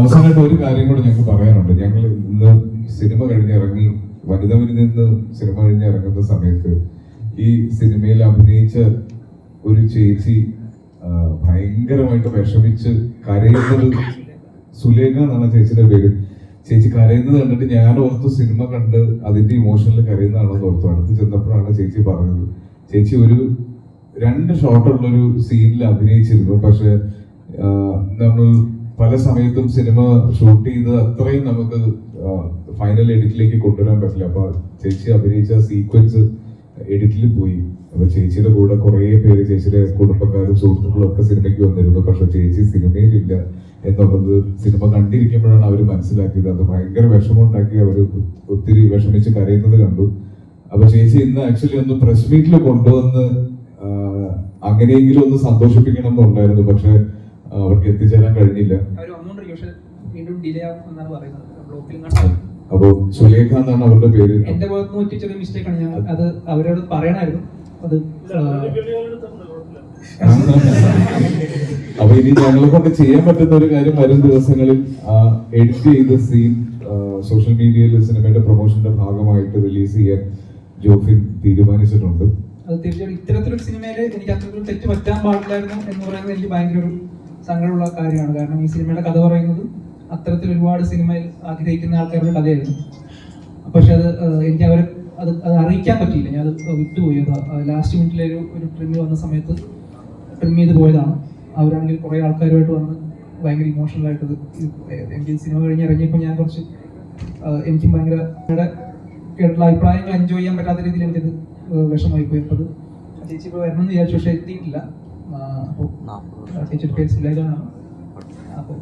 അവസാനമായിട്ട് ഒരു കാര്യം കൂടെ ഞങ്ങൾക്ക് പറയാനുണ്ട്. ഞങ്ങൾ ഇന്ന് സിനിമ കഴിഞ്ഞിറങ്ങി വിരുന്നിൽ നിന്ന് സിനിമ കഴിഞ്ഞ് ഇറങ്ങുന്ന സമയത്ത് ഈ സിനിമയിൽ അഭിനയിച്ച ഒരു ചേച്ചി ഭയങ്കരമായിട്ട് വിഷമിച്ച് കരയുന്നത് സുലേഖ എന്നാണ് ചേച്ചിയുടെ പേര്. ചേച്ചി കരയുന്നത് കണ്ടിട്ട് ഞാൻ ഓർത്തു സിനിമ കണ്ട് അതിന്റെ ഇമോഷനിൽ കരയുന്നതാണെന്ന് ഓർത്തു. അടുത്ത് ചെന്നപ്പോഴാണ് ചേച്ചി പറഞ്ഞത്. ചേച്ചി ഒരു രണ്ട് ഷോട്ടുള്ളൊരു സീനിൽ അഭിനയിച്ചിരുന്നു. പക്ഷെ നമ്മൾ പല സമയത്തും സിനിമ ഷൂട്ട് ചെയ്ത് അത്രയും നമുക്ക് ഫൈനൽ എഡിറ്റിലേക്ക് കൊണ്ടുവരാൻ പറ്റില്ല. അപ്പൊ ചേച്ചി അഭിനയിച്ച സീക്വൻസ് എഡിറ്റിൽ പോയി. അപ്പൊ ചേച്ചിയുടെ കൂടെ കുറെ പേര് ചേച്ചിയുടെ കുടുംബക്കാരും സുഹൃത്തുക്കളും ഒക്കെ സിനിമയ്ക്ക് വന്നിരുന്നു. പക്ഷെ ചേച്ചി സിനിമയിലില്ല എന്നുള്ളത് സിനിമ കണ്ടിരിക്കുമ്പോഴാണ് അവർ മനസ്സിലാക്കിയത്. അത് ഭയങ്കര വിഷമമുണ്ടാക്കി അവർ ഒത്തിരി വിഷമിച്ച് കരയുന്നത് കണ്ടു. അപ്പൊ ചേച്ചി ഇന്ന് ആക്ച്വലി ഒന്ന് പ്രസ് മീറ്റിൽ കൊണ്ടുവന്ന് അങ്ങനെയെങ്കിലും ഒന്ന് സന്തോഷിപ്പിക്കണം എന്നുണ്ടായിരുന്നു. പക്ഷെ അവർക്ക് എത്തിച്ചേരാൻ കഴിഞ്ഞില്ല. അവർ വന്നുകൊണ്ടിരിക്കും വീണ്ടും ഡിലേ ആവും എന്നാണ് പറയുന്നത്. ബ്ലോക്കിൽ കണ്ടാൽ അപ്പൊ സുലേഖ എന്നാണ് അവരുടെ പേര്. എന്റെ ഭാഗത്ത് നിന്ന് ചെറിയ മിസ്റ്റേക്ക് ആണ്. ഞാൻ അത് അവരോട് പറയണായിരുന്നു. അത് അപ്പൊ ഇനി ഞങ്ങളെ കൊണ്ട് ചെയ്യാൻ പറ്റുന്ന ഒരു കാര്യം വരും ദിവസങ്ങളിൽ എഡിറ്റ് ചെയ്ത സീൻ സോഷ്യൽ മീഡിയയിൽ സിനിമയുടെ പ്രൊമോഷന്റെ ഭാഗമായിട്ട് റിലീസ് ചെയ്യാൻ ജോഫിൻ തീരുമാനിച്ചിട്ടുണ്ട്. അത് തീർച്ചയായിട്ടും ഇത്തരത്തിലൊരു സിനിമയിൽ എനിക്ക് അത്രയ്ക്കും തെറ്റ് പറ്റാൻ പാടില്ലായിരുന്നു എന്ന് പറയുന്നത് എനിക്ക് ഭയങ്കര ഒരു സങ്കടമുള്ള കാര്യമാണ്. കാരണം ഈ സിനിമയുടെ കഥ പറയുന്നത് അത്തരത്തിൽ ഒരുപാട് സിനിമയിൽ ആഗ്രഹിക്കുന്ന ആൾക്കാരുടെ കഥയായിരുന്നു. പക്ഷെ അത് എനിക്ക് അവരെ അത് അത് അറിയിക്കാൻ പറ്റിയില്ല. ഞാൻ അത് വിട്ടുപോയി. അത് ലാസ്റ്റ് മിനിറ്റിലെ ഒരു ഒരു ട്രിം വന്ന സമയത്ത് ട്രിം ചെയ്ത് പോയതാണ്. അവരാണെങ്കിൽ കുറേ ആൾക്കാരുമായിട്ട് വന്ന് ഭയങ്കര ഇത് എനിക്ക് സിനിമ കഴിഞ്ഞ് ഇറങ്ങിയപ്പോൾ ഞാൻ കുറച്ച് എനിക്ക് ഭയങ്കര കേട്ടുള്ള അഭിപ്രായങ്ങൾ എൻജോയ് ചെയ്യാൻ പറ്റാത്ത രീതിയിൽ എനിക്കത് വിഷമായി പോയി. അപ്പോൾ ചേച്ചി ഇപ്പോൾ വരണം എന്ന് വിചാരിച്ചു പക്ഷേ എത്തിയിട്ടില്ല. ചേച്ചിയുടെ പേര് സുലേഖാണ് അപ്പോൾ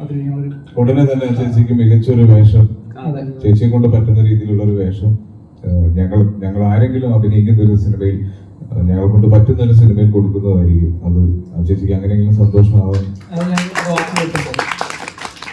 അതിൽ ഞങ്ങളൊരു ഉടനെ തന്നെ ചേച്ചിക്ക് മികച്ചൊരു വേഷം ചേച്ചിയെ കൊണ്ട് പറ്റുന്ന രീതിയിലുള്ള ഒരു വേഷം ഞങ്ങൾ ഞങ്ങൾ ആരെങ്കിലും അഭിനയിക്കുന്ന ഒരു സിനിമയിൽ ഞങ്ങളെ കൊണ്ട് പറ്റുന്ന ഒരു സിനിമയിൽ കൊടുക്കുന്നതായിരിക്കും. അത് ആ ചേച്ചിക്ക് അങ്ങനെയെങ്കിലും സന്തോഷമാവാൻ